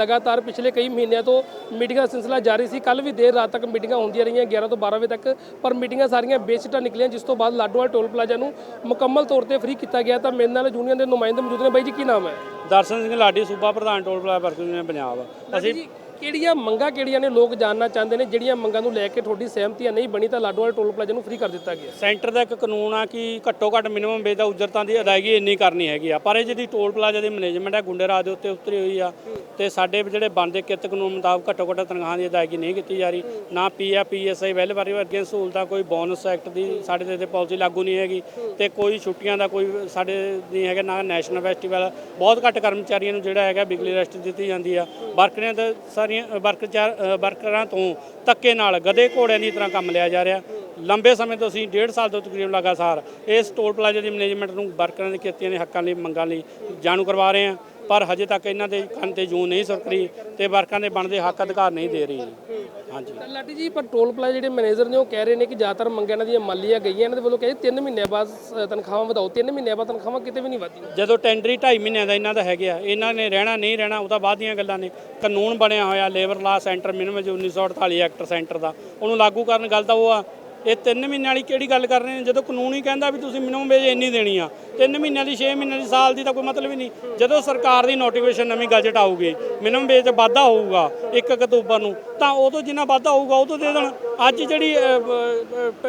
ਲਗਾਤਾਰ ਪਿਛਲੇ ਕਈ ਮਹੀਨਿਆਂ ਤੋਂ ਮੀਟਿੰਗਾਂ ਦਾ ਸਿਲਸਿਲਾ ਜਾਰੀ ਸੀ। ਕੱਲ ਵੀ ਦੇਰ ਰਾਤ ਤੱਕ ਮੀਟਿੰਗਾਂ ਹੁੰਦੀਆਂ ਰਹੀਆਂ 11 ਤੋਂ 12 ਵਜੇ ਤੱਕ। ਪਰ ਮੀਟਿੰਗਾਂ ਸਾਰੀਆਂ ਬੇਸਿੱਟਾ ਨਿਕਲੀਆਂ ਜਿਸ ਤੋਂ ਬਾਅਦ ਲਾਡੋਵਾਲ ਟੋਲ ਪਲਾਜ਼ਾ ਨੂੰ ਮੁਕੰਮਲ ਤੌਰ ਤੇ ਫ੍ਰੀ ਕੀਤਾ ਗਿਆ। ਤਾਂ ਮੇਰੇ ਨਾਲ ਯੂਨੀਅਨ ਦੇ ਨੁਮਾਇੰਦੇ ਮੌਜੂਦ ਨੇ। ਬਾਈ ਜੀ ਕੀ ਨਾਮ ਹੈ? ਦਰਸ਼ਨ ਸਿੰਘ ਲਾਡੀ ਸੂਬਾ ਪ੍ਰਧਾਨ toll plaza worker union Punjab. ਅਸੀਂ ਕਿਹੜੀਆਂ ਮੰਗਾਂ ਕਿਹੜੀਆਂ ਨੇ ਲੋਕ ਜਾਣਨਾ ਚਾਹੁੰਦੇ ਨੇ, ਜਿਹੜੀਆਂ ਮੰਗਾਂ ਨੂੰ ਲੈ ਕੇ ਤੁਹਾਡੀ ਸਹਿਮਤੀਆਂ ਨਹੀਂ ਬਣੀ ਤਾਂ ਲਾਡੋਵਾਲ ਟੋਲ ਪਲਾਜ਼ਾ ਨੂੰ ਫ੍ਰੀ ਕਰ ਦਿੱਤਾ ਗਿਆ। ਸੈਂਟਰ ਦਾ ਇੱਕ ਕਾਨੂੰਨ ਆ ਕਿ ਘੱਟੋ ਘੱਟ ਮਿਨੀਮਮ ਵੇਜ ਦਾ ਉਜਰਤਾਂ ਦੀ ਅਦਾਇਗੀ ਇੰਨੀ ਕਰਨੀ ਹੈਗੀ ਆ। ਪਰ ਇਹ ਜਿਹੜੀ ਟੋਲ ਪਲਾਜ਼ਾ ਦੀ ਮੈਨੇਜਮੈਂਟ ਹੈ ਗੁੰਡੇ ਰਾਜ ਦੇ ਉੱਤੇ ਉਤਰੀ ਹੋਈ ਆ ਤੇ ਸਾਡੇ ਜਿਹੜੇ ਬਣਦੇ ਕਿਰਤ ਕਾਨੂੰਨ ਮੁਤਾਬਕ ਘੱਟੋ ਘੱਟ ਤਨਖਾਹ ਦੀ ਅਦਾਇਗੀ ਨਹੀਂ ਕੀਤੀ ਜਾ ਰਹੀ। ਨਾ ਪੀਆ ਪੀਐਸਆਈ ਵੈਲ ਵਾਰੀ ਵਰਗੀਆਂ ਸਹੂਲਤਾਂ, ਕੋਈ ਬੋਨਸ ਐਕਟ ਦੀ ਸਾਡੇ ਤੇ ਤੇ ਪਾਲਿਸੀ ਲਾਗੂ ਨਹੀਂ ਹੈਗੀ ਤੇ ਕੋਈ ਛੁੱਟੀਆਂ ਦਾ ਕੋਈ ਸਾਡੇ ਨਹੀਂ ਹੈਗਾ, ਨਾ ਨੈਸ਼ਨਲ ਫੈਸਟੀਵਲ ਬਹੁਤ ਘੱਟ ਕਰਮਚਾਰੀਆਂ ਨੂੰ ਜਿਹੜਾ ਹੈਗਾ ਬਿਜਲੀ ਰੈਸਟ ਦਿੱਤੀ ਜਾਂਦੀ ਆ। ਵਰਕਰਾਂ ਦਾ ਸਾਰੀਆਂ ਵਰਕਰ ਵਰਕਰਾਂ ਤੋਂ ਧੱਕੇ ਨਾਲ ਗਦੇ ਘੋੜਿਆਂ ਦੀ ਤਰ੍ਹਾਂ ਕੰਮ ਲਿਆ ਜਾ ਰਿਹਾ। ਲੰਬੇ ਸਮੇਂ ਤੋਂ ਅਸੀਂ ਡੇਢ ਸਾਲ ਤੋਂ ਤਕਰੀਬਨ ਲਗਾਤਾਰ ਇਸ ਟੋਲ ਪਲਾਜ਼ਾ ਦੀ ਮੈਨੇਜਮੈਂਟ ਨੂੰ ਵਰਕਰਾਂ ਦੇ ਖੇਤੀਆਂ ਦੇ ਹੱਕਾਂ ਲਈ, ਮੰਗਾਂ ਲਈ ਜਾਣੂ ਕਰਵਾ ਰਹੇ ਹਾਂ। ਪਰ ਹਜੇ ਤੱਕ ਇਹਨਾਂ ਦੇ ਕੰਨ ਤੇ ਜੂੰ ਨਹੀਂ ਸਰਕਰੀ ਤੇ ਵਰਕਰਾਂ ਦੇ ਬਣਦੇ ਹੱਕ ਅਧਿਕਾਰ ਨਹੀਂ ਦੇ ਰਹੀ। ਹਾਂਜੀ। ਤਾਂ ਲਾਡੀ ਜੀ ਪਰ ਟੋਲ ਪਲਾਜ਼ਾ ਜਿਹੜੇ ਮੈਨੇਜਰ ਨੇ ਉਹ ਕਹਿ ਰਹੇ ਨੇ ਕਿ ਜ਼ਿਆਦਾਤਰ ਮੰਗਾਂ ਇਹਨਾਂ ਦੀਆਂ ਮਾਲੀਆਂ ਗਈਆਂ ਇਹਨਾਂ ਦੇ ਵੱਲੋਂ ਕਹਿੰਦੇ 3 ਮਹੀਨਿਆਂ ਬਾਅਦ ਤਨਖਾਹਾਂ ਵਧਾਓ 3 ਮਹੀਨਿਆਂ ਬਾਅਦ ਤਨਖਾਹਾਂ ਕਿਤੇ ਵੀ ਨਹੀਂ ਵਧਦੀਆਂ। ਜਦੋਂ ਟੈਂਡਰੀ 2.5 ਮਹੀਨਿਆਂ ਦਾ ਇਹਨਾਂ ਦਾ ਹੈਗਾ ਇਹਨਾਂ ਨੇ ਰਹਿਣਾ ਨਹੀਂ ਰਹਿਣਾ ਉਹ ਤਾਂ ਬਾਅਦ ਦੀਆਂ ਗੱਲਾਂ ਨੇ। ਕਾਨੂੰਨ ਬਣਿਆ ਹੋਇਆ ਲੇਬਰ ਲਾ ਸੈਂਟਰ ਮਿਨੀਮਮ ਜੋ 1948 ਐਕਟ ਸੈਂਟਰ ਦਾ ਉਹਨੂੰ ਲਾਗੂ ਕਰਨ ਗੱਲ ਤਾਂ ਉਹ ਆ ਇਹ 3 ਮਹੀਨਿਆਂ ਵਾਲੀ ਕਿਹੜੀ ਗੱਲ ਕਰ ਰਹੇ ਨੇ? ਜਦੋਂ ਕਾਨੂੰਨ ਹੀ ਕਹਿੰਦਾ ਵੀ ਤੁਸੀਂ ਮਿਨੀਮਮ ਵੇਜ ਇੰਨੀ ਦੇਣੀ ਆ 3 ਮਹੀਨਿਆਂ ਦੀ 6 ਮਹੀਨਿਆਂ ਦੀ, ਸਾਲ ਦੀ ਤਾਂ ਕੋਈ ਮਤਲਬ ਹੀ ਨਹੀਂ। ਜਦੋਂ ਸਰਕਾਰ ਦੀ ਨੋਟੀਫਿਕੇਸ਼ਨ ਨਵੀਂ ਗਜਟ ਆਊਗੀ ਮਿਨੀਮਮ ਵੇਜ 'ਚ ਵਾਧਾ ਹੋਊਗਾ 1 ਅਕਤੂਬਰ ਨੂੰ, ਤਾਂ ਉਦੋਂ ਜਿੰਨਾ ਵਾਧਾ ਹੋਊਗਾ ਉਹ ਤੋਂ ਦੇ ਦੇਣ। ਅੱਜ ਜਿਹੜੀ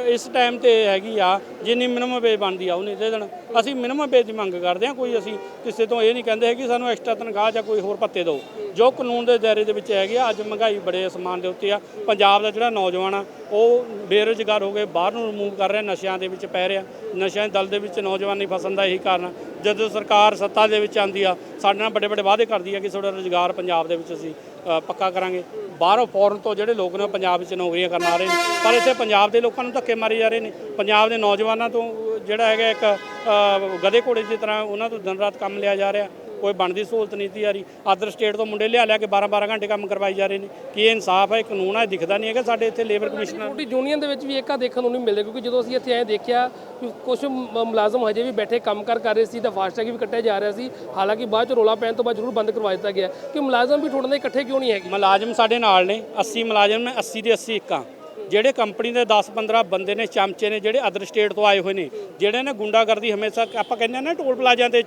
ਇਸ ਟਾਈਮ ਤੇ ਹੈਗੀ ਆ, ਜਿੰਨੀ ਮਿਨੀਮਮ ਵੇਜ ਬਣਦੀ ਆ ਉਹ ਨਹੀਂ ਦੇ ਦੇਣ। ਅਸੀਂ ਮਿਨੀਮਮ ਵੇਜ ਦੀ ਮੰਗ ਕਰਦੇ ਹਾਂ, ਕੋਈ ਅਸੀਂ ਕਿਸੇ ਤੋਂ ਇਹ ਨਹੀਂ ਕਹਿੰਦੇ ਹੈ ਕਿ ਸਾਨੂੰ ਐਕਸਟਰਾ ਤਨਖਾਹ ਜਾਂ ਕੋਈ ਹੋਰ ਭੱਤੇ ਦਿਓ। ਜੋ ਕਾਨੂੰਨ ਦੇ ਦਾਇਰੇ ਦੇ ਵਿੱਚ ਹੈਗੇ ਆ, ਅੱਜ ਮਹਿੰਗਾਈ ਬੜੇ ਅਸਮਾਨ ਦੇ ਉੱਤੇ ਆ। ਪੰਜਾਬ ਦਾ ਜਿਹੜਾ ਨੌਜਵਾਨ ਆ ਉਹ ਬੇਰੁਜ਼ਗਾਰ ਹੋ ਗਏ ਬਾਹਰ ਨੂੰ ਰਿਮੂਵ ਕਰ ਰਿਹਾ, ਨਸ਼ਿਆਂ ਦੇ ਵਿੱਚ ਪੈ ਰਿਹਾ। ਨਸ਼ਿਆਂ ਦੇ ਦਲ ਦੇ ਵਿੱਚ ਨੌਜਵਾਨੀ ਫਸਣ ਦਾ ਇਹੀ ਕਾਰਨ ਆ। ਜਦੋਂ ਸਰਕਾਰ ਸੱਤਾ ਦੇ ਵਿੱਚ ਆਂਦੀ ਆ, ਸਾਡੇ ਨਾਲ ਵੱਡੇ ਵੱਡੇ ਵਾਅਦੇ ਕਰਦੀ ਆ ਕਿ ਤੁਹਾਡਾ ਰੁਜ਼ਗਾਰ ਪੰਜਾਬ ਦੇ ਵਿੱਚ ਅਸੀਂ ਪੱਕਾ ਕਰਾਂਗੇ। ਬਾਹਰੋਂ ਫੋਰਨ ਤੋਂ ਜਿਹੜੇ ਲੋਕ ਨੇ ਪੰਜਾਬ ਵਿੱਚ ਨੌਕਰੀਆਂ ਕਰਨ ਆ ਰਹੇ ਨੇ। ਪਰ ਇੱਥੇ ਪੰਜਾਬ ਦੇ ਲੋਕਾਂ ਨੂੰ ਧੱਕੇ ਮਾਰੇ ਜਾ ਰਹੇ ਨੇ। ਪੰਜਾਬ ਦੇ ਨੌਜਵਾਨਾਂ ਤੋਂ ਜਿਹੜਾ ਹੈਗਾ ਇੱਕ ਗਧੇ ਘੋੜੇ ਦੀ ਤਰ੍ਹਾਂ ਉਹਨਾਂ ਤੋਂ ਦਿਨ ਰਾਤ ਕੰਮ ਲਿਆ ਜਾ ਰਿਹਾ। ਕੋਈ ਬਣਦੀ ਸਹੂਲਤ ਨਹੀਂ ਦਿੱਤੀ ਜਾ ਰਹੀ। ਅਦਰ ਸਟੇਟ ਤੋਂ ਮੁੰਡੇ ਲਿਆ ਲਿਆ ਕੇ 12 12 ਘੰਟੇ ਕੰਮ ਕਰਵਾਈ ਜਾ ਰਹੇ ਨੇ। ਕੀ ਇਹ ਇਨਸਾਫ ਹੈ ਕਾਨੂੰਨ ਹੈ ਦਿਖਦਾ ਨਹੀਂ ਹੈਗਾ ਸਾਡੇ ਇੱਥੇ ਲੇਬਰ ਕਮਿਸ਼ਨਰ ਛੋਟੀ ਯੂਨੀਅਨ ਦੇ ਵਿੱਚ ਵੀ ਏਕਾ ਦੇਖਣ ਨੂੰ ਨਹੀਂ ਮਿਲਦਾ ਕਿਉਂਕਿ ਜਦੋਂ ਅਸੀਂ ਇੱਥੇ ਆਏ ਦੇਖਿਆ ਕਿ ਕੁਝ ਮੁਲਾਜ਼ਮ ਹਜੇ ਵੀ ਬੈਠੇ ਕੰਮ ਕਰ ਕਰ ਰਹੇ ਸੀ ਤਾਂ ਫਾਸਟੈਗ ਵੀ ਕੱਟਿਆ ਜਾ ਰਿਹਾ ਸੀ। ਹਾਲਾਂਕਿ ਬਾਅਦ ਚ ਰੋਲਾ ਪੈਣ ਤੋਂ ਬਾਅਦ ਜ਼ਰੂਰ ਬੰਦ ਕਰਵਾ ਦਿੱਤਾ ਗਿਆ। ਕਿ ਮੁਲਾਜ਼ਮ ਵੀ ਨਾਲ ਇਕੱਠੇ ਕਿਉਂ ਨਹੀਂ ਹੈਗੇ? ਮੁਲਾਜ਼ਮ ਸਾਡੇ ਨਾਲ ਨੇ 80 ਮੁਲਾਜ਼ਮ ਨੇ 80 ਦੇ 80 ਇੱਕਾਂ ਜਿਹੜੇ ਕੰਪਨੀ ਦੇ 10-15 ਬੰਦੇ ਨੇ ਚਮਚੇ ਨੇ ਜਿਹੜੇ ਅਦਰ ਸਟੇਟ ਤੋਂ ਆਏ ਹੋਏ ਨੇ ਜਿਹੜੇ ਨੇ ਗੁੰਡਾਗਰਦੀ ਹਮੇਸ਼ਾ ਆਪਾਂ ਕਹਿੰਦੇ ਆ ਨਾ ਟੋਲ ਪਲਾਜ਼ਿਆਂ ਦੇ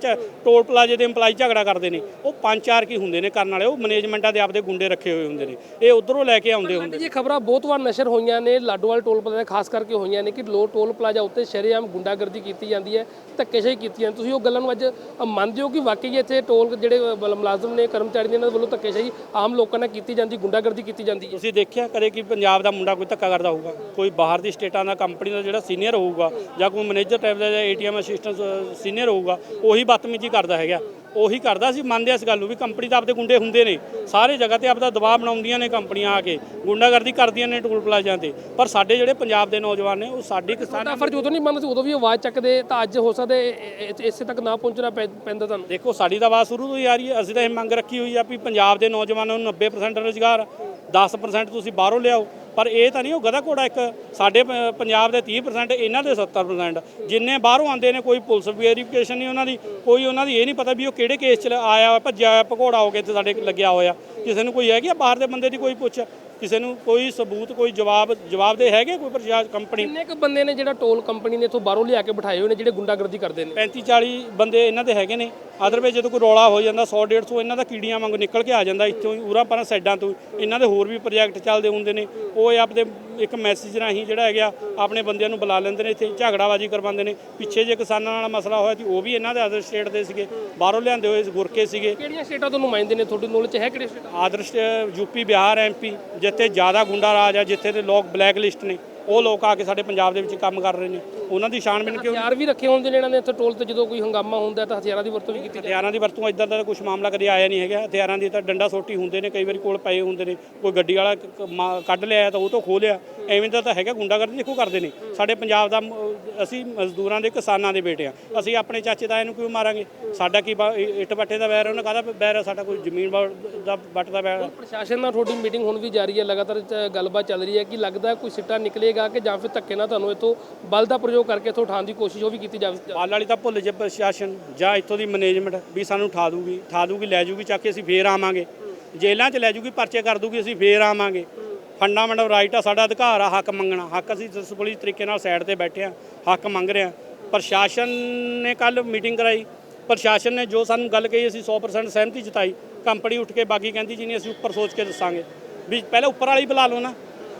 ਟੋਲ ਪਲਾਜ਼ੇ ਦੇ EMPLOYE ਝਗੜਾ ਕਰਦੇ ਨੇ ਉਹ ਪੰਜ ਚਾਰ ਕੀ ਹੁੰਦੇ ਨੇ ਕਰਨ ਵਾਲੇ ਉਹ ਮੈਨੇਜਮੈਂਟਾਂ ਦੇ ਆਪਦੇ ਗੁੰਡੇ ਰੱਖੇ ਹੋਏ ਹੁੰਦੇ ਨੇ ਇਹ ਉਧਰੋਂ ਲੈ ਕੇ ਆਉਂਦੇ ਹੁੰਦੇ ਇਹ ਖਬਰਾਂ ਬਹੁਤ ਵਾਰ ਨਸ਼ਰ ਹੋਈਆਂ ਨੇ ਲਾਡੋਵਾਲ ਟੋਲ ਪਲਾਜ਼ਾ ਖਾਸ ਕਰਕੇ ਹੋਈਆਂ ਨੇ ਕਿ ਲੋ ਟੋਲ ਪਲਾਜ਼ਾ ਉੱਤੇ ਸ਼ਰੇਆਮ ਗੁੰਡਾਗਰਦੀ ਕੀਤੀ ਜਾਂਦੀ ਹੈ ਧੱਕੇਸ਼ਾਹੀ ਕੀਤੀ ਜਾਂਦੀ ਤੁਸੀਂ ਉਹ ਗੱਲਾਂ ਨੂੰ ਅੱਜ ਮੰਨਦੇ ਹੋ ਕਿ ਵਾਕਈ ਇੱਥੇ ਟੋਲ ਜਿਹੜੇ ਮੁਲਾਜ਼ਮ ਨੇ ਕਰਮਚਾਰੀ ਨੇ ਇਹਨਾਂ ਵੱਲੋਂ ਧੱਕੇਸ਼ਾਹੀ ਆਮ ਲੋਕਾਂ ਨਾਲ ਕੀਤੀ ਜਾਂਦੀ ਗੁੰਡਾਗਰਦੀ ਕੀਤੀ ਜਾਂਦੀ ਹੈ? ਤੁਸੀਂ ਦੇਖਿਆ ਕਦੇ ਕਿ ਪੰਜਾਬ ਦਾ ਮੁੰਡਾ ਕੋਈ ਧੱਕਾ ਕਰਦਾ ਹੋਊਗਾ। ਕੋਈ ਬਾਹਰ ਦੀ ਸਟੇਟਾਂ ਦਾ ਕੰਪਨੀ ਦਾ ਜਿਹੜਾ ਸੀਨੀਅਰ ਹੋਊਗਾ ਜਾਂ ਕੋਈ ਮੈਨੇਜਰ ਟਾਈਪ ਦਾ ਜਾਂ ਏਟੀਐਮ ਅਸਿਸਟੈਂਟ ਸੀਨੀਅਰ ਹੋਊਗਾ ਉਹੀ ਬਦਤਮੀਜ਼ੀ ਕਰਦਾ ਹੈਗਾ। ਉਹੀ ਕਰਦਾ ਸੀ ਮੰਨਦੇ ਇਸ ਗੱਲ ਨੂੰ ਵੀ ਕੰਪਨੀ ਤਾਂ ਆਪਦੇ ਗੁੰਡੇ ਹੁੰਦੇ ਨੇ। ਸਾਰੇ ਜਗ੍ਹਾ ਤੇ ਆਪਦਾ ਦਬਾਅ ਬਣਾਉਂਦੀਆਂ ਨੇ ਕੰਪਨੀਆਂ ਆ ਕੇ ਗੁੰਡਾਗਰਦੀ ਕਰਦੀਆਂ ਨੇ ਟੋਲ ਪਲਾਜ਼ਿਆਂ ਤੇ। ਪਰ ਸਾਡੇ ਜਿਹੜੇ ਪੰਜਾਬ ਦੇ ਨੌਜਵਾਨ ਨੇ ਉਹ ਸਾਡੀ ਕਿਸਾਨ ਤੁਹਾਡਾ ਫਰਜ਼ ਉਦੋਂ ਨਹੀਂ ਮੰਨਦੇ ਉਦੋਂ ਵੀ ਆਵਾਜ਼ ਚੱਕਦੇ ਤਾਂ ਅੱਜ ਹੋ ਸਕਦਾ ਇਸੇ ਤੱਕ ਨਾ ਪਹੁੰਚਣਾ ਪੈਂਦਾ ਤੁਹਾਨੂੰ? ਦੇਖੋ ਸਾਡੀ ਤਾਂ ਆਵਾਜ਼ ਸ਼ੁਰੂ ਤੋਂ ਹੀ ਆ ਰਹੀ ਹੈ। ਅਸੀਂ ਤਾਂ ਇਹ ਮੰਗ ਰੱਖੀ ਹੋਈ ਆ ਵੀ ਪੰਜਾਬ ਦੇ ਨੌਜਵਾਨਾਂ ਨੂੰ 90% ਰੁਜ਼ਗਾਰ 10% ਤੁਸੀਂ ਬਾਹਰੋਂ ਲਿਆਓ। ਪਰ ਇਹ ਤਾਂ ਨਹੀਂ ਉਹ ਗਧਾ ਘੋੜਾ ਇੱਕ ਸਾਡੇ ਪੰਜਾਬ ਦੇ 30% ਇਹਨਾਂ ਦੇ 70% ਜਿੰਨੇ ਬਾਹਰੋਂ ਆਉਂਦੇ ਨੇ ਕੋਈ ਪੁਲਿਸ ਵੈਰੀਫਿਕੇਸ਼ਨ ਨਹੀਂ ਉਹਨਾਂ ਦੀ ਕੋਈ ਉਹਨਾਂ ਦੀ ਇਹ ਨਹੀਂ ਪਤਾ ਵੀ ਉਹ ਕਿਹੜੇ ਕੇਸ 'ਚ ਆਇਆ ਹੋਇਆ ਭੱਜਿਆ ਹੋਇਆ ਭਗੌੜਾ ਹੋ ਕੇ ਇੱਥੇ ਸਾਡੇ ਲੱਗਿਆ ਹੋਇਆ। ਕਿਸੇ ਨੂੰ ਕੋਈ ਹੈਗੀ ਆ ਬਾਹਰ ਦੇ ਬੰਦੇ ਦੀ ਕੋਈ ਪੁੱਛ? ਕਿਸੇ ਨੂੰ ਕੋਈ ਸਬੂਤ ਕੋਈ ਜਵਾਬ ਜਵਾਬ ਦੇ ਹੈਗੇ ਕੋਈ ਪ੍ਰਸ਼ਾਸਨ ਕੰਪਨੀ ਕਿੰਨੇ ਕੁ ਬੰਦੇ ਨੇ ਜਿਹੜਾ ਟੋਲ ਕੰਪਨੀ ਨੇ ਇਥੋਂ ਬਾਹਰੋਂ ਲਿਆ ਕੇ ਬਿਠਾਏ ਹੋਏ ਨੇ ਜਿਹੜੇ ਗੁੰਡਾਗਰਦੀ ਕਰਦੇ ਨੇ? 35 40 ਬੰਦੇ ਇਹਨਾਂ ਦੇ ਹੈਗੇ ਨੇ। ਅਦਰਵਾਈਜ਼ ਜਦੋਂ ਕੋਈ ਰੌਲਾ ਹੋ ਜਾਂਦਾ 100 150 ਇਹਨਾਂ ਦਾ ਕੀੜੀਆਂ ਵਾਂਗ ਨਿਕਲ ਕੇ ਆ ਜਾਂਦਾ ਇੱਥੋਂ ਹੀ ਉਰਾਂ ਪਰਾਂ ਸਾਈਡਾਂ ਤੋਂ ਇਹਨਾਂ ਦੇ ਹੋਰ ਵੀ ਪ੍ਰੋਜੈਕਟ ਚੱਲਦੇ ਹੁੰਦੇ ਨੇ। ਉਹ ਇਹ ਆਪਦੇ ਇੱਕ ਮੈਸੇਜ ਰਾਹੀਂ ਜਿਹੜਾ ਹੈਗਾ ਆਪਣੇ ਬੰਦਿਆਂ ਨੂੰ ਬੁਲਾ ਲੈਂਦੇ ਨੇ ਇੱਥੇ ਝਗੜਾਬਾਜੀ ਕਰਵਾਉਂਦੇ ਨੇ। ਪਿੱਛੇ ਜੇ ਕਿਸਾਨਾਂ ਨਾਲ ਮਸਲਾ ਹੋਇਆ ਸੀ ਉਹ ਵੀ ਇਹਨਾਂ ਦੇ ਅਦਰ ਸਟੇਟ ਦੇ ਸੀਗੇ। ਬਾਹਰੋਂ ਲਿਆਂਦੇ ਹੋਏ ਗੁਰਕੇ ਸੀਗੇ। ਕਿਹੜੀਆਂ ਸਟੇਟਾਂ ਤੋਂ ਨੁਮਾਇੰਦੇ ਨੇ? ਤੁਹਾਡੀ ਨੌਲੇਜ ਹੈ ਕਿਹੜੇ ਸਟੇਟ ਆਦਰਸ਼ ਯੂਪੀ ਬਿਹਾਰ ਐਮਪੀ ਜਿੱਥੇ ਜ਼ਿਆਦਾ ਗੁੰਡਾ ਰਾਜ ਆ ਜਿੱਥੇ ਦੇ ਲੋਕ ਬਲੈਕ ਲਿਸਟ ਨੇ। ਉਹ ਲੋਕ ਆ ਕੇ ਸਾਡੇ ਪੰਜਾਬ ਦੇ ਵਿੱਚ ਕੰਮ ਕਰ ਰਹੇ ਨੇ। ਉਹਨਾਂ ਦੀ ਛਾਣਬੀਨ ਕਿਉਂ ਹਥਿਆਰ ਵੀ ਰੱਖੇ ਹੁੰਦੇ ਨੇ ਇਹਨਾਂ ਨੇ ਇੱਥੇ ਟੋਲ ਤੇ ਜਦੋਂ ਕੋਈ ਹੰਗਾਮਾ ਹੁੰਦਾ ਤਾਂ ਹਥਿਆਰਾਂ ਦੀ ਵਰਤੋਂ ਵੀ ਕੀਤੀ ਜਾਂਦੀ ਹਥਿਆਰਾਂ ਦੀ ਵਰਤੋਂ ਇਦਾਂ ਦਾ ਕੁਝ ਮਾਮਲਾ ਕਦੇ ਆਇਆ ਨਹੀਂ ਹੈਗਾ। ਹਥਿਆਰਾਂ ਦੀ ਤਾਂ ਡੰਡਾ ਸੋਟੀ ਹੁੰਦੇ ਨੇ ਕਈ ਵਾਰੀ ਕੋਲ ਪਏ ਹੁੰਦੇ ਨੇ। ਕੋਈ ਗੱਡੀ ਵਾਲਾ ਕੱਢ ਲਿਆ ਤਾਂ ਉਹ ਤੋਂ ਖੋਹ ਲਿਆ। ਐਵੇਂ ਦਾ ਤਾਂ ਹੈਗਾ ਗੁੰਡਾਗਰਦੀ ਦੇਖੋ ਕਰਦੇ ਨੇ। ਸਾਡੇ ਪੰਜਾਬ ਦਾ ਅਸੀਂ ਮਜ਼ਦੂਰਾਂ ਦੇ ਕਿਸਾਨਾਂ ਦੇ ਬੇਟੇ ਆ। ਅਸੀਂ ਆਪਣੇ ਚਾਚੇ ਤਾਏ ਨੂੰ ਕਿਉਂ ਮਾਰਾਂਗੇ? ਸਾਡਾ ਕੀ ਇੱਟ ਬੱਟੇ ਦਾ ਵੈਰ ਉਹਨਾਂ ਕਾਹਦਾ ਵੈਰ ਸਾਡਾ ਕੋਈ ਜ਼ਮੀਨ ਦਾ ਬੱਟ ਦਾ ਵੈਰ। ਪ੍ਰਸ਼ਾਸਨ ਨਾਲ ਤੁਹਾਡੀ ਮੀਟਿੰਗ ਹੁਣ ਵੀ ਜਾਰੀ ਹੈ ਲਗਾਤਾਰ ਗੱਲਬਾਤ ਚੱਲ ਰਹੀ ਹੈ ਕਿ ਲੱਗਦਾ ਕੋਈ ਸਿੱਟਾ ਨਿਕਲੇਗਾ ਕਿ ਜਾਂ ਫਿਰ ਧੱਕੇ ਨਾਲ ਤੁਹਾਨੂੰ ਇੱਥੋਂ ਬਲ ਦਾ ਪ੍ਰਯੋਗ ਕਰਕੇ ਇੱਥੋਂ ਉਠਾਉਣ ਦੀ ਕੋਸ਼ਿਸ਼ ਉਹ ਵੀ ਕੀਤੀ ਜਾਵੇ। ਬਾਲ ਵਾਲੀ ਤਾਂ ਭੁੱਲ ਜੇ ਪ੍ਰਸ਼ਾਸਨ ਜਾਂ ਇੱਥੋਂ ਦੀ ਮੈਨੇਜਮੈਂਟ ਵੀ ਸਾਨੂੰ ਉਠਾ ਦੂਗੀ ਉਠਾ ਦੂਗੀ, ਲੈ ਜੂਗੀ, ਚੱਕ ਕੇ ਅਸੀਂ ਫੇਰ ਆਵਾਂਗੇ। ਜੇਲ੍ਹਾਂ 'ਚ ਲੈ ਜੂਗੀ, ਪਰਚੇ ਕਰ ਦੂਗੀ, ਅਸੀਂ ਫੇਰ ਆਵਾਂਗੇ। ਫੰਡਾਮੈਂਟਲ ਰਾਈਟ ਆ, ਸਾਡਾ ਅਧਿਕਾਰ ਆ, ਹੱਕ ਮੰਗਣਾ। ਹੱਕ ਅਸੀਂ ਪੁਲਿਸ ਤਰੀਕੇ ਨਾਲ ਸਾਈਡ ਤੇ ਬੈਠੇ ਆ, ਹੱਕ ਮੰਗ ਰਹੇ ਆ। ਪ੍ਰਸ਼ਾਸਨ ਨੇ ਕੱਲ ਮੀਟਿੰਗ ਕਰਾਈ। ਪ੍ਰਸ਼ਾਸਨ ਨੇ ਜੋ ਸਾਨੂੰ ਗੱਲ ਕਹੀ, ਅਸੀਂ 100% ਸਹਿਮਤੀ ਜਤਾਈ। ਕੰਪਨੀ ਉੱਠ ਕੇ ਬਾਕੀ ਕਹਿੰਦੀ ਜੀ ਨਹੀਂ, ਅਸੀਂ ਉੱਪਰ ਸੋਚ ਕੇ ਦੱਸਾਂਗੇ। ਵੀ ਪਹਿਲਾਂ ਉੱਪਰ ਵਾਲੀ ਬੁਲਾ ਲਓ ਨਾ।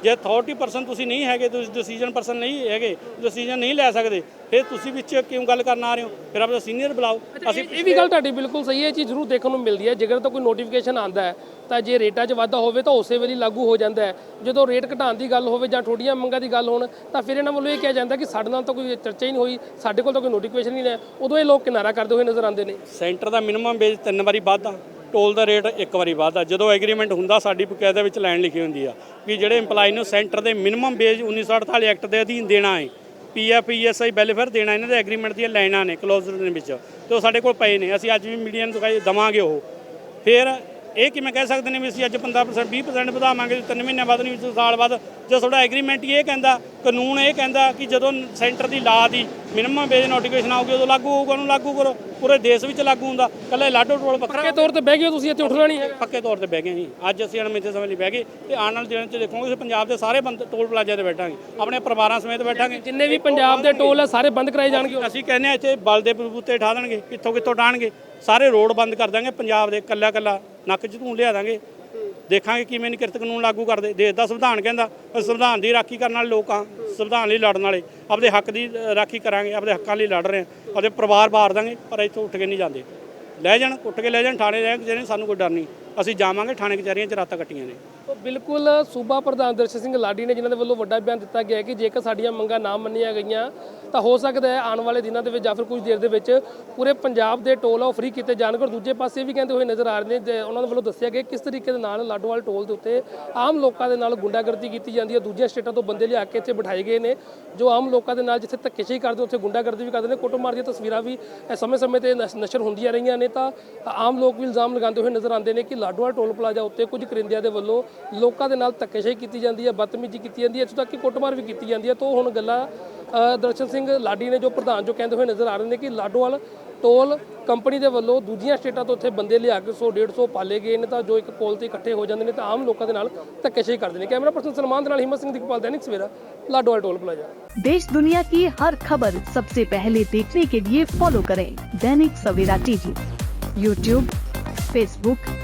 ਜੇ ਅਥਾਰਟੀ ਪਰਸਨ ਤੁਸੀਂ ਨਹੀਂ ਹੈਗੇ ਤੁਸੀਂ ਡਿਸੀਜਨ ਪਰਸਨ ਨਹੀਂ ਹੈਗੇ ਡਿਸੀਜਨ ਨਹੀਂ ਲੈ ਸਕਦੇ ਫਿਰ ਤੁਸੀਂ ਵਿੱਚ ਕਿਉਂ ਗੱਲ ਕਰਨ ਆ ਰਹੇ ਹੋ? ਫਿਰ ਆਪਣਾ ਸੀਨੀਅਰ ਬੁਲਾਓ। ਅਸੀਂ ਇਹ ਵੀ ਗੱਲ ਤੁਹਾਡੀ ਬਿਲਕੁਲ ਸਹੀ ਹੈ ਇਹ ਚੀਜ਼ ਜ਼ਰੂਰ ਦੇਖਣ ਨੂੰ ਮਿਲਦੀ ਹੈ। ਜੇਕਰ ਤਾਂ ਕੋਈ ਨੋਟੀਫਿਕੇਸ਼ਨ ਆਂਦਾ ਹੈ ਤਾਂ ਜੇ ਰੇਟਾਂ 'ਚ ਵਾਧਾ ਹੋਵੇ ਤਾਂ ਉਸੇ ਵੇਲੇ ਲਾਗੂ ਹੋ ਜਾਂਦਾ ਹੈ। ਜਦੋਂ ਰੇਟ ਘਟਾਉਣ ਦੀ ਗੱਲ ਹੋਵੇ ਜਾਂ ਥੋੜੀਆਂ ਮੰਗਾਂ ਦੀ ਗੱਲ ਹੋਣ ਤਾਂ ਫਿਰ ਇਹਨਾਂ ਵੱਲੋਂ ਇਹ ਕਿਹਾ ਜਾਂਦਾ ਕਿ ਸਾਡੇ ਨਾਲ ਤਾਂ ਕੋਈ ਚਰਚਾ ਹੀ ਨਹੀਂ ਹੋਈ ਸਾਡੇ ਕੋਲ ਤਾਂ ਕੋਈ ਨੋਟੀਫਿਕੇਸ਼ਨ ਹੀ ਨਹੀਂ ਹੈ। ਉਦੋਂ ਇਹ ਲੋਕ ਕਿਨਾਰਾ ਕਰਦੇ ਹੋਏ ਨਜ਼ਰ ਆਉਂਦੇ ਨੇ। ਸੈਂਟਰ ਦਾ ਮਿਨੀਮਮ ਵੇਜ ਤਿੰਨ ਵਾਰੀ ਵੱਧਦਾ ਟੋਲ ਦਾ ਰੇਟ ਇੱਕ ਵਾਰੀ ਵੱਧਦਾ। ਜਦੋਂ ਐਗਰੀਮੈਂਟ ਹੁੰਦਾ, ਸਾਡੀ ਬਕਾਇਦਾ ਵਿੱਚ ਲਾਈਨ ਲਿਖੀ ਹੁੰਦੀ ਆ ਕਿ ਜਿਹੜੇ EMPLOYE ਨੂੰ ਸੈਂਟਰ ਦੇ ਮਿਨੀਮਮ ਵੇਜ 1948 ਐਕਟ ਦੇ ਅਧੀਨ ਦੇਣਾ ਹੈ ਪੀਐਫ ਈਐਸਆਈ ਵੈਲਫੇਅਰ ਦੇਣਾ, ਇਹਨਾਂ ਦੇ ਐਗਰੀਮੈਂਟ ਦੀਆਂ ਲਾਈਨਾਂ ਨੇ ਕਲੋਜ਼ਰ ਦੇ ਵਿੱਚ, ਤੇ ਉਹ ਸਾਡੇ ਕੋਲ ਪਏ ਨੇ। ਅਸੀਂ ਅੱਜ ਵੀ ਮੀਡੀਆ ਨੂੰ ਦਿਖਾਈ, ਦਵਾਂਗੇ ਉਹ। ਫਿਰ ਇਹ ਕਿਵੇਂ ਕਹਿ ਸਕਦੇ ਨੇ ਵੀ ਅਸੀਂ ਅੱਜ 15% 20% ਵਧਾਵਾਂਗੇ ਤਿੰਨ ਮਹੀਨੇ ਬਾਅਦ ਨਹੀਂ ਵਿੱਚ ਸਾਲ ਬਾਅਦ ਜੇ ਤੁਹਾਡਾ ਐਗਰੀਮੈਂਟ ਹੀ ਇਹ ਕਹਿੰਦਾ ਕਾਨੂੰਨ ਇਹ ਕਹਿੰਦਾ ਕਿ ਜਦੋਂ ਸੈਂਟਰ ਦੀ ਲਾ ਦੀ ਮਿਨੀਮਮ ਵੇਜ ਨੋਟੀਫਿਕੇਸ਼ਨ ਆਊਗੀ ਉਦੋਂ ਲਾਗੂ ਹੋਊਗਾ ਉਹਨੂੰ ਲਾਗੂ ਕਰੋ। ਪੂਰੇ ਦੇਸ਼ ਵਿੱਚ ਲਾਗੂ ਹੁੰਦਾ ਕੱਲੇ ਲਾਡੋ ਟੋਲ ਪੱਕੇ ਤੌਰ ਤੇ ਬਹਿ ਗਏ ਹੋ ਤੁਸੀਂ ਇੱਥੇ ਉੱਠਣਾ ਨਹੀਂ ਹੈਗਾ। ਪੱਕੇ ਤੌਰ ਤੇ ਬਹਿ ਗਏ ਜੀ ਅੱਜ ਅਸੀਂ ਅਣਮਿੱਥੇ ਸਮੇਂ ਲਈ ਬਹਿ ਗਏ ਤੇ ਆਉਣ ਵਾਲੇ ਦਿਨਾਂ 'ਚ ਦੇਖੋਗੇ ਅਸੀਂ ਪੰਜਾਬ ਦੇ ਸਾਰੇ ਬੰਦ ਟੋਲ ਪਲਾਜ਼ਾ ਤੇ ਬੈਠਾਂਗੇ। ਆਪਣੇ ਪਰਿਵਾਰਾਂ ਸਮੇਤ ਬੈਠਾਂਗੇ। ਜਿੰਨੇ ਵੀ ਪੰਜਾਬ ਦੇ ਟੋਲ ਹੈ ਸਾਰੇ ਬੰਦ ਕਰਾਏ ਜਾਣਗੇ। ਅਸੀਂ ਕਹਿੰਦੇ ਆ ਇੱਥੇ ਬਲ ਦੇ ਬਲਬੂਤੇ ਠਾ ਦੇਣਗੇ ਕਿੱਥੋਂ ਕਿੱਥੋਂ ਡਾਣਗੇ ਸਾਰੇ ਰੋਡ ਬੰਦ ਕਰ ਦਾਂਗੇ, ਪੰਜਾਬ ਦੇ ਕੱਲਾ ਕੱਲਾ ਨੱਕ 'ਚ ਧੂੰ ਲਿਆ ਦਾਂਗੇ। ਦੇਖਾਂਗੇ ਕਿਵੇਂ ਨਹੀਂ ਕਿਰਤ ਕਾਨੂੰਨ ਲਾਗੂ ਕਰਦੇ। ਦੇਸ਼ ਦਾ ਸੰਵਿਧਾਨ ਕਹਿੰਦਾ, ਅਸੀਂ ਸੰਵਿਧਾਨ ਦੀ ਰਾਖੀ ਕਰਨ ਵਾਲੇ ਲੋਕ ਆ ਸੰਵਿਧਾਨ ਲਈ ਲੜਨ ਵਾਲੇ। ਆਪਦੇ ਹੱਕ ਦੀ ਰਾਖੀ ਕਰਾਂਗੇ, ਆਪਦੇ ਹੱਕਾਂ ਲਈ ਲੜ ਰਹੇ ਆ ਆਪਦੇ ਪਰਿਵਾਰ ਬਾਹਰ ਦਾਂਗੇ, ਪਰ ਇੱਥੋਂ ਉੱਠ ਕੇ ਨਹੀਂ ਜਾਂਦੇ। ਲੈ ਜਾਣ, ਉੱਠ ਕੇ ਲੈ ਜਾਣ, ਥਾਣੇ ਰਹਿਣ ਜਿਹੜੇ ਸਾਨੂੰ ਕੋਈ ਡਰ ਨਹੀਂ। ਅਸੀਂ ਜਾਵਾਂਗੇ, ਥਾਣੇ ਕਚਹਿਰੀਆਂ 'ਚ ਰਾਤਾਂ ਕੱਟੀਆਂ ਨੇ। ਤਾਂ ਬਿਲਕੁਲ ਸੂਬਾ ਪ੍ਰਧਾਨ ਦਰਸ਼ਨ ਸਿੰਘ ਲਾਡੀ ਨੇ ਜਿਨ੍ਹਾਂ ਦੇ ਵੱਲੋਂ ਵੱਡਾ ਬਿਆਨ ਦਿੱਤਾ ਗਿਆ ਹੈ ਕਿ ਜੇਕਰ ਸਾਡੀਆਂ ਮੰਗਾਂ ਨਾ ਮੰਨੀਆਂ ਗਈਆਂ, ਤਾਂ ਹੋ ਸਕਦਾ ਹੈ ਆਉਣ ਵਾਲੇ ਦਿਨਾਂ ਦੇ ਵਿੱਚ ਜਾਂ ਫਿਰ ਕੁਝ ਦੇਰ ਦੇ ਵਿੱਚ ਪੂਰੇ ਪੰਜਾਬ ਦੇ ਟੋਲ ਆ ਉਹ ਫ੍ਰੀ ਕੀਤੇ ਜਾਣਗੇ ਔਰ ਦੂਜੇ ਪਾਸੇ ਵੀ ਕਹਿੰਦੇ ਹੋਏ ਨਜ਼ਰ ਆ ਰਹੇ ਨੇ ਜੇ ਉਹਨਾਂ ਦੇ ਵੱਲੋਂ ਦੱਸਿਆ ਗਿਆ ਕਿਸ ਤਰੀਕੇ ਦੇ ਨਾਲ ਲਾਡੋਵਾਲ ਟੋਲ ਦੇ ਉੱਤੇ ਆਮ ਲੋਕਾਂ ਦੇ ਨਾਲ ਗੁੰਡਾਗਰਦੀ ਕੀਤੀ ਜਾਂਦੀ ਹੈ। ਦੂਜੀਆਂ ਸਟੇਟਾਂ ਤੋਂ ਬੰਦੇ ਲਿਆ ਕੇ ਇੱਥੇ ਬਿਠਾਏ ਗਏ ਨੇ, ਜੋ ਆਮ ਲੋਕਾਂ ਦੇ ਨਾਲ ਜਿੱਥੇ ਧੱਕੇਸ਼ਾਹੀ ਕਰਦੇ, ਉੱਥੇ ਗੁੰਡਾਗਰਦੀ ਵੀ ਕਰਦੇ ਨੇ। ਕੁੱਟਮਾਰ ਦੀਆਂ ਤਸਵੀਰਾਂ ਵੀ ਸਮੇਂ-ਸਮੇਂ ਤੇ ਨਸ਼- ਨਸ਼ਰ ਹੁੰਦੀਆਂ ਰਹੀਆਂ ਨੇ। ਤਾਂ ਆਮ ਲੋਕ ਵੀ ਇਲਜ਼ਾਮ ਲਗਾਉਂਦੇ ਹੋਏ ਨਜ਼ਰ ਆਉਂਦੇ ਨੇ ਕਿ ਲਾਡੋਵਾਲ ਟੋਲ ਪਲਾਜ਼ਾ ਉੱਤੇ ਕੁਝ ਕਰਿੰਦਿਆਂ ਦੇ ਵੱਲੋਂ ਲੋਕਾਂ ਦੇ ਨਾਲ ਧੱਕੇਸ਼ਾਹੀ ਕੀਤੀ ਜਾਂਦੀ ਹੈ ਬਦਤਮੀਜ਼ੀ ਕੀਤੀ ਜਾਂਦੀ ਹੈ ਇੱਥੋਂ ਤੱਕ ਕਿ ਕੁੱਟਮਾਰ ਵੀ ਕੀਤੀ ਜਾਂਦੀ ਹੈ ਤਾਂ ਉਹ ਹੁਣ ਗੱਲਾਂ ਅ, ਦਰਸ਼ਨ ਸਿੰਘ ਲਾਡੀ ਨੇ ਜੋ ਪ੍ਰਧਾਨ ਜੋ ਕਹਿੰਦੇ ਹੋਏ ਨਜ਼ਰ ਆ ਰਹੇ ਨੇ ਕਿ ਲਾਡੋਵਾਲ ਟੋਲ ਕੰਪਨੀ ਦੇ ਵੱਲੋਂ ਦੂਜੀਆਂ ਸਟੇਟਾਂ ਤੋਂ ਉੱਥੇ ਬੰਦੇ ਲਿਆ ਕੇ 100 150 ਪਾਲੇ ਗਏ ਨੇ ਤਾਂ ਜੋ ਇੱਕ ਕੋਲ ਤੇ ਇਕੱਠੇ ਹੋ ਜਾਂਦੇ ਨੇ ਤਾਂ ਆਮ ਲੋਕਾਂ ਦੇ ਨਾਲ ਧੱਕੇਸ਼ਾਹੀ ਕਰਦੇ ਨੇ ਕੈਮਰਾ ਪਰਸਨ ਸਲਮਾਨ ਦੇ ਨਾਲ ਹਿੰਮਤ ਸਿੰਘ ਦੀਪਾਲ ਦੈਨਿਕ ਸਵੇਰਾ ਲਾਡੋਵਾਲ ਟੋਲ ਪਲਾਜ਼ਾ देश दुनिया की हर खबर सबसे पहले देखने के लिए फॉलो करें Dainik Savera TV YouTube Facebook